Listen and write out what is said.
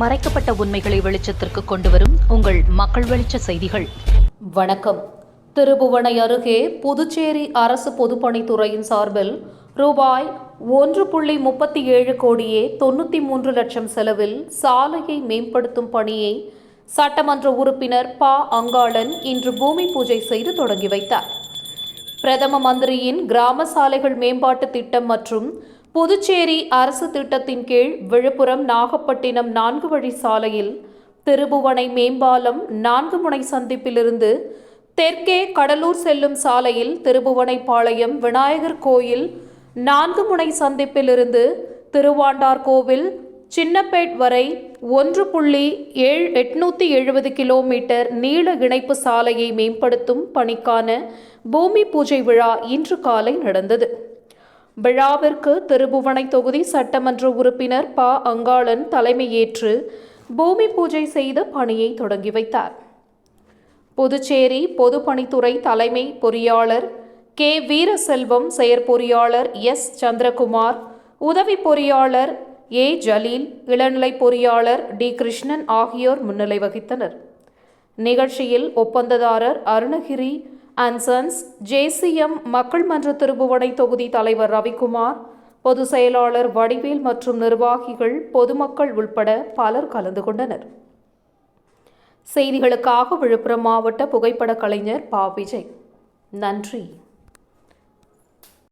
மறைக்கப்பட்ட உண்மைகளை வெளிச்சத்திற்கு கொண்டு வரும் உங்கள் மக்கள் வெளிச்ச செய்திகள். வணக்கம். திருபுவனை அருகே புதுச்சேரி அரசு பொதுப்பணித்துறையின் சார்பில் ரூபாய் ஒன்று புள்ளி முப்பத்தி ஏழு கோடியே தொண்ணூற்றி மூன்று லட்சம் செலவில் சாலையை மேம்படுத்தும் பணியை சட்டமன்ற உறுப்பினர் ப. அங்காளன் இன்று பூமி பூஜை செய்து தொடங்கி வைத்தார். பிரதம மந்திரியின் கிராம சாலைகள் மேம்பாட்டு திட்டம் மற்றும் புதுச்சேரி அரசு திட்டத்தின் கீழ் விழுப்புரம் நாகப்பட்டினம் நான்கு வழி சாலையில் திருபுவனை மேம்பாலம் நான்கு முனை சந்திப்பிலிருந்து தெற்கே கடலூர் செல்லும் சாலையில் திருபுவனைப்பாளையம் விநாயகர் கோயில் நான்கு முனை சந்திப்பிலிருந்து திருவாண்டார் கோவில் சின்னப்பேட் வரை ஒன்று புள்ளி ஏழு எட்நூற்றி எழுபது கிலோமீட்டர் நீள இணைப்பு சாலையை மேம்படுத்தும் பணிக்கான பூமி பூஜை விழா இன்று காலை நடந்தது. விழாவிற்கு திருபுவனை தொகுதி சட்டமன்ற உறுப்பினர் ப. அங்காளன் தலைமையேற்று பூமி பூஜை செய்து பணியை தொடங்கி வைத்தார். புதுச்சேரி பொதுப்பணித்துறை தலைமை பொறியாளர் கே. வீரசெல்வம் செயற்பொறியாளர் எஸ். சந்திரகுமார் உதவி பொறியாளர் ஏ. ஜலீல் இளநிலை பொறியாளர் டி. கிருஷ்ணன் ஆகியோர் முன்னிலை வகித்தனர். நிகழ்ச்சியில் ஒப்பந்ததாரர் அருணகிரி அண்ட் சன்ஸ் ஜேசிஎம் மக்கள் மன்ற திருபுவனை தொகுதி தலைவர் ரவிக்குமார் பொதுச் செயலாளர் வடிவேல் மற்றும் நிர்வாகிகள் பொதுமக்கள் உள்பட பலர் கலந்து கொண்டனர். செய்திகளுக்காக விழுப்புரம் மாவட்ட புகைப்பட கலைஞர் பா. விஜய். நன்றி.